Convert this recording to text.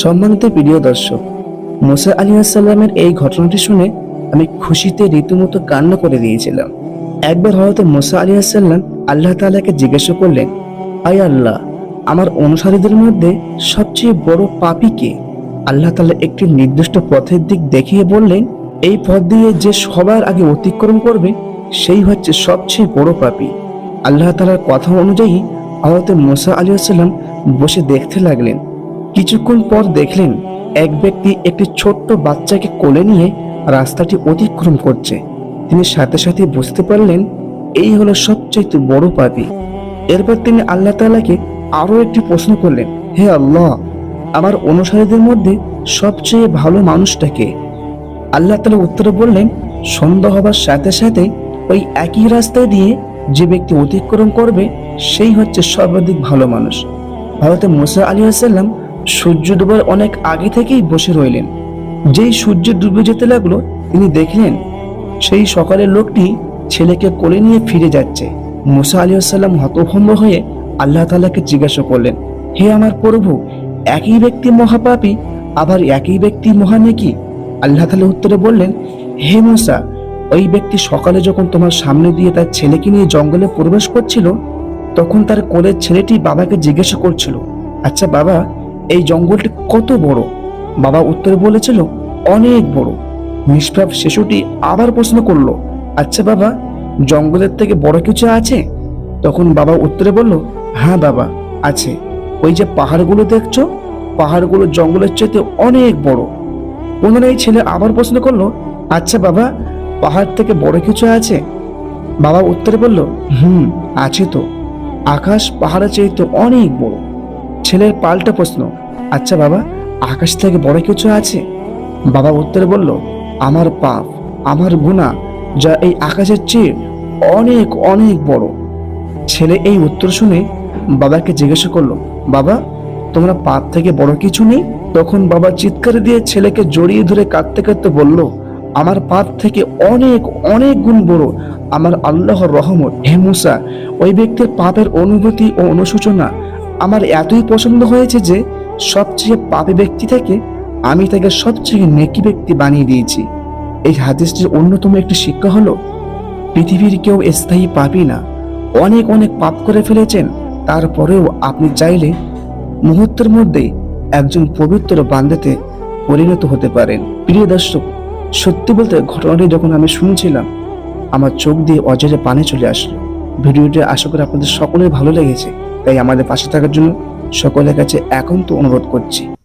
সম্মানিত প্রিয় দর্শক, মোসা আলী আসাল্লামের এই ঘটনাটি শুনে আমি খুশিতে রীতিমতো কান্না করে দিয়েছিলাম। একবার হয়তো মোসা আলী আসাল্লাম আল্লাহ তালাকে জিজ্ঞাসা করলেন, আয় আল্লাহ, আমার অনুসারীদের মধ্যে সবচেয়ে বড় পাপী কে? আল্লাহ তালা একটি নির্দিষ্ট পথের দিক দেখিয়ে বললেন, এই পথ দিয়ে যে সবার আগে অতিক্রম করবে, সেই হচ্ছে সবচেয়ে বড় পাপী। আল্লাহ তালার কথা অনুযায়ী হযরত মোসা আলী সাল্লাম বসে দেখতে লাগলেন। কিছুক্ষণ পর দেখলেন এক ব্যক্তি একটি ছোট্ট বাচ্চাকে কোলে নিয়ে রাস্তাটি অতিক্রম করছে। তিনি সাথে সাথে বুঝতে পারলেন, এই হলো সবচেয়ে বড় পাপি। এরপর তিনি আল্লাহ তাআলাকে আরও একটি প্রশ্ন করলেন, হে আল্লাহ, আমার অনুসারীদের মধ্যে সবচেয়ে ভালো মানুষটাকে? আল্লাহ তালা উত্তরে বললেন সন্ধ্যা হবার সাথে সাথে ওই একই রাস্তায় দিয়ে যে ব্যক্তি অতিক্রম করবে, সেই হচ্ছে সর্বাধিক ভালো মানুষ। ভারতে মুসা আলী আসাল্লাম সূর্য ডুবার অনেক আগে থেকেই বসে রইলেন। যেই সূর্য ডুবে যেতে লাগল, তিনি দেখলেন, সেই সকালের লোকটি ছেলেকে কোলে নিয়ে ফিরে যাচ্ছে। মুসা আলী আসাল্লাম হতভম্ব হয়ে আল্লাহ তালাকে জিজ্ঞাসা করলেন, হে আমার প্রভু, একই ব্যক্তি মহাপাপী, আবার একই ব্যক্তি মহানেকি? আল্লাহ তালা উত্তরে বললেন, হে মুসা, ওই ব্যক্তি সকালে যখন তোমার সামনে দিয়ে তার ছেলেকে নিয়ে জঙ্গলে প্রবেশ করছিল, তখন তার কোলের ছেলেটি বাবাকে জিজ্ঞাসা করছিল আচ্ছা বাবা এই জঙ্গলটি কত বড়? বাবা উত্তরে বলেছিল, অনেক বড়। নিষ্পাপ শিশুটি আবার প্রশ্ন করল আচ্ছা বাবা, জঙ্গলের থেকে বড় কিছু আছে? তখন বাবা উত্তরে বলল হ্যাঁ বাবা, আছে। ওই যে পাহাড়গুলো দেখছ, পাহাড়গুলো জঙ্গলের চাইতে অনেক বড়। পুনরায় ছেলে আবার প্রশ্ন করল আচ্ছা বাবা, পাহাড় থেকে বড় কিছু আছে? বাবা উত্তরে বলল, হুম, আছে তো। আকাশ পাহাড়ের চাইতে অনেক বড়। ছেলের পাল্টা প্রশ্ন আচ্ছা বাবা, আকাশ থেকে বড় কিছু আছে? বাবা উত্তরে বলল, আমার পাপ, আমার গুণা যা এই আকাশের চেয়ে অনেক অনেক বড়। ছেলে এই উত্তর শুনে বাবাকে জিজ্ঞাসা করল, বাবা, তোমরা পাপ থেকে বড় কিছু নেই? তখন বাবা চিৎকার দিয়ে ছেলেকে জড়িয়ে ধরে কাঁদতে কাঁদতে বলল, আমার পাপ থেকে অনেক অনেক গুণ বড়। আমার আল্লাহর রহমত। হে মুসা, ওই ব্যক্তির পাপের অনুভূতি ও অনুশোচনা আমার এতই পছন্দ হয়েছে যে সবচেয়ে পাপী ব্যক্তি থেকে আমি তাকে সবচেয়ে নেকি ব্যক্তি বানিয়ে দিয়েছি। এই হাদিসটির অন্যতম একটি শিক্ষা হলো, পৃথিবীর কেউ স্থায়ী পাপি না। অনেক অনেক পাপ করে ফেলেছেন, তারপরেও আপনি চাইলে মুহূর্তের মধ্যেই একজন পবিত্র বান্দাতে পরিণত হতে পারেন। প্রিয় দর্শক, সত্যি বলতে ঘটনাটি যখন আমি শুনছিলাম, আমার চোখ দিয়ে অজরে পানি চলে আসলো। ভিডিওটি আশা করি আপনাদের সকলের ভালো লেগেছে, তাই আমাদের পাশে থাকার জন্য সকলের কাছে এখন তো অনুরোধ করছি।